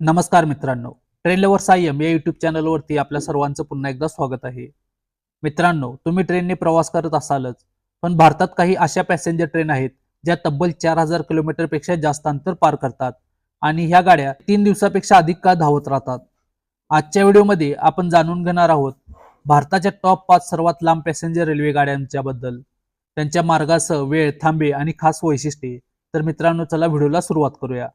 नमस्कार मित्रांनो. Train lover Sayam या युट्यूब चॅनलवरती आपल्या सर्वांचं पुन्हा एकदा स्वागत आहे. मित्रांनो तुम्ही ट्रेनने प्रवास करत असालच पण भारतात काही अशा पॅसेंजर ट्रेन आहेत ज्या तब्बल चार हजार किलोमीटरपेक्षा जास्त अंतर पार करतात आणि ह्या गाड्या तीन दिवसापेक्षा अधिक काळ धावत राहतात. आजच्या व्हिडिओमध्ये आपण जाणून घेणार आहोत भारताच्या टॉप पाच सर्वात लांब पॅसेंजर रेल्वे गाड्यांच्या बद्दल. त्यांच्या मार्गासह वेळ थांबे आणि खास वैशिष्ट्ये. तर मित्रांनो चला व्हिडिओला सुरुवात करूया.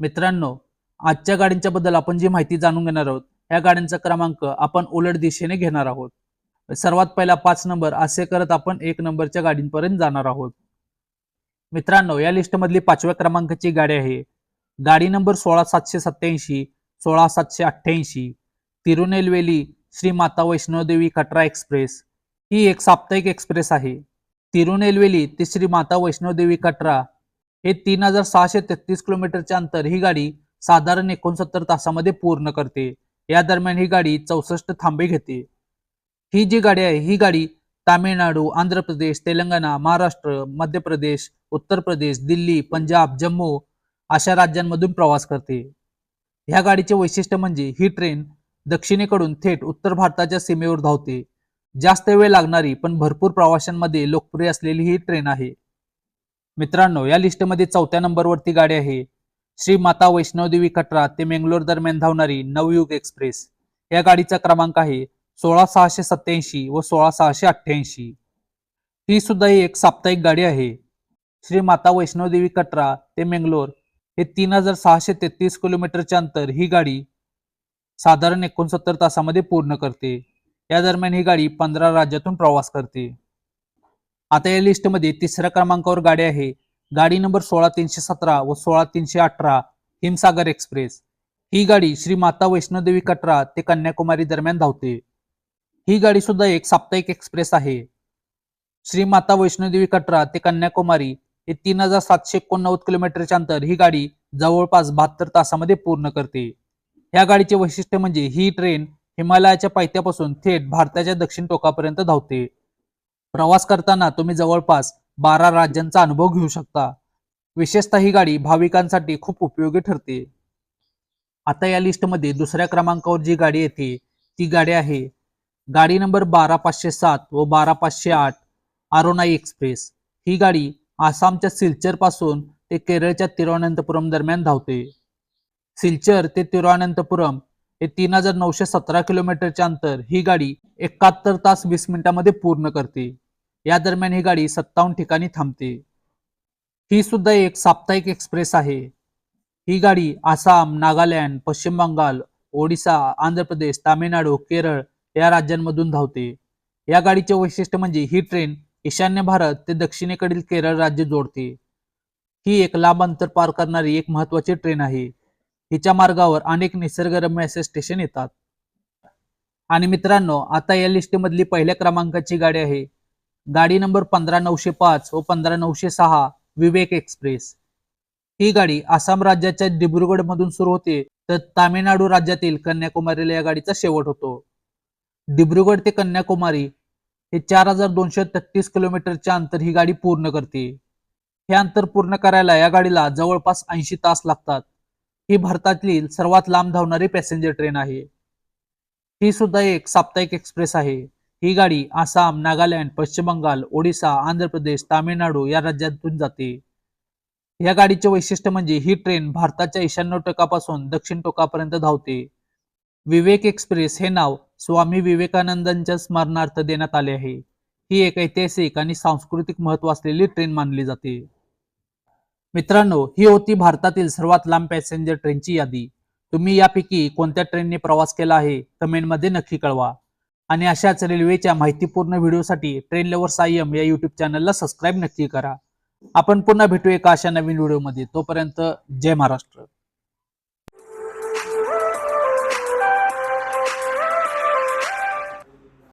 मित्रांनो आजच्या गाड्यांच्या बद्दल आपण जी माहिती जाणून घेणार आहोत या गाड्यांचा क्रमांक आपण उलट दिशेने घेणार आहोत. सर्वात पहिला पाच नंबर असे करत आपण एक नंबरच्या गाडींपर्यंत जाणार आहोत. मित्रांनो या लिस्टमधली पाचव्या क्रमांकाची गाडी आहे. गाडी नंबर सोळा सातशे सत्याऐंशी सोळा सातशे अठ्ठ्याऐंशी तिरुनेलवेली श्री माता वैष्णोदेवी कटरा एक्सप्रेस. ही एक साप्ताहिक एक्सप्रेस आहे. तिरुनेलवेली ते श्री माता वैष्णोदेवी कटरा हे तीन हजार सहाशे तेहतीस किलोमीटरचे अंतर ही गाडी साधारण एकोणसत्तर तासामध्ये पूर्ण करते. या दरम्यान ही गाडी चौसष्ट थांबे घेते. ही जी गाडी आहे ही गाडी तामिळनाडू आंध्र प्रदेश तेलंगणा महाराष्ट्र मध्य प्रदेश उत्तर प्रदेश दिल्ली पंजाब जम्मू अशा राज्यांमधून प्रवास करते. ह्या गाडीचे वैशिष्ट्य म्हणजे ही ट्रेन दक्षिणेकडून थेट उत्तर भारताच्या सीमेवर धावते. जास्त वेळ लागणारी पण भरपूर प्रवाशांमध्ये लोकप्रिय असलेली ही ट्रेन आहे. मित्रांनो या लिस्टमध्ये चौथ्या नंबरवरती गाडी आहे. श्री माता वैष्णवदेवी कटरा ते मेंगलोर दरम्यान धावणारी नवयुग एक्सप्रेस. या गाडीचा क्रमांक आहे सोळा सहाशे सत्याऐंशी व सोळा सहाशे अठ्ठ्याऐंशी. ही सुद्धा एक साप्ताहिक गाडी आहे. श्री माता वैष्णवदेवी कटरा ते मेंगलोर हे तीन हजार सहाशे तेहतीस किलोमीटरचे अंतर ही गाडी साधारण एकोणसत्तर तासामध्ये पूर्ण करते. या दरम्यान ही गाडी पंधरा राज्यातून प्रवास करते. आता या लिस्टमध्ये तिसऱ्या क्रमांकावर गाडी आहे. गाडी नंबर सोळा तीनशे सतरा व सोळा तीनशे अठरा हिमसागर एक्सप्रेस ही गाडी श्री माता वैष्णोदेवी कटरा ते कन्याकुमारी दरम्यान धावते. ही गाडी सुद्धा एक साप्ताहिक एक्सप्रेस आहे. श्री माता वैष्णोदेवी कटरा ते कन्याकुमारी हे तीन हजार सातशे एकोणनव्वद किलोमीटरचे अंतर ही गाडी जवळपास बहात्तर तासामध्ये पूर्ण करते. या गाडीचे वैशिष्ट्य म्हणजे ही ट्रेन हिमालयाच्या पायथ्यापासून थेट भारताच्या दक्षिण टोकापर्यंत धावते. प्रवास करताना तुम्ही जवळपास बारा राज्यांचा अनुभव घेऊ शकता. विशेषतः ही गाडी भाविकांसाठी खूप उपयोगी ठरते. आता या लिस्टमध्ये दुसऱ्या क्रमांकावर जी गाडी येते ती गाडी आहे गाडी नंबर बारा पाचशे सात व बारा पाचशे आठ आरोनाई एक्सप्रेस. ही गाडी आसामच्या सिलचरपासून ते केरळच्या तिरुवनंतपुरम दरम्यान धावते. सिलचर ते तिरुवनंतपुरम हे तीन हजार नऊशे सतरा किलोमीटरचे अंतर ही गाडी एकाहत्तर तास वीस मिनिटांमध्ये पूर्ण करते. या दरम्यान ही गाडी सत्तावन्न ठिकाणी थांबते. ही सुद्धा एक साप्ताहिक एक्सप्रेस आहे. ही गाडी आसाम नागालँड पश्चिम बंगाल ओडिसा आंध्र प्रदेश तामिळनाडू केरळ या राज्यांमधून धावते. या गाडीचे वैशिष्ट्य म्हणजे ही ट्रेन ईशान्य भारत ते दक्षिणेकडील केरळ राज्य जोडते. ही एक लांब अंतर पार करणारी एक महत्वाची ट्रेन आहे. हिच्या मार्गावर अनेक निसर्गरम्य असे स्टेशन येतात. आणि मित्रांनो आता या लिस्टमधली पहिल्या क्रमांकाची गाडी आहे. गाडी नंबर पंधरा नऊशे पाच व पंधरा नऊशे सहा विवेक एक्सप्रेस ही गाडी आसाम राज्याच्या डिब्रुगड मधून सुरू होते तर तामिळनाडू राज्यातील कन्याकुमारीला या गाडीचा शेवट होतो. डिब्रुगड ते कन्याकुमारी हे चार हजार दोनशे तेहतीस किलोमीटरचे अंतर ही गाडी पूर्ण करते. हे अंतर पूर्ण करायला या गाडीला जवळपास ऐंशी तास लागतात. ही भारतातील सर्वात लांब धावणारी पॅसेंजर ट्रेन आहे. ही सुद्धा एक साप्ताहिक एक्सप्रेस आहे. ही गाडी आसाम नागालँड पश्चिम बंगाल ओडिसा आंध्र प्रदेश तामिळनाडू या राज्यातून जाते. या गाडीचे वैशिष्ट्य म्हणजे ही ट्रेन भारताच्या ईशान्य टोकापासून दक्षिण टोकापर्यंत धावते. विवेक एक्सप्रेस हे नाव स्वामी विवेकानंदांच्या स्मरणार्थ देण्यात आले आहे. ही एक ऐतिहासिक आणि सांस्कृतिक महत्त्व असलेली ट्रेन मानली जाते. मित्रांनो ही होती भारतातील सर्वात लांब पॅसेंजर ट्रेनची यादी. तुम्ही यापैकी कोणत्या ट्रेनने प्रवास केला आहे कमेंटमध्ये नक्की कळवा. आणि अशाच रेल्वेच्या माहितीपूर्ण व्हिडिओसाठी ट्रेन लवर सायम या युट्यूब चॅनलला सबस्क्राईब नक्की करा. आपण पुन्हा भेटू एका अशा नवीन व्हिडिओमध्ये. तोपर्यंत जय महाराष्ट्र.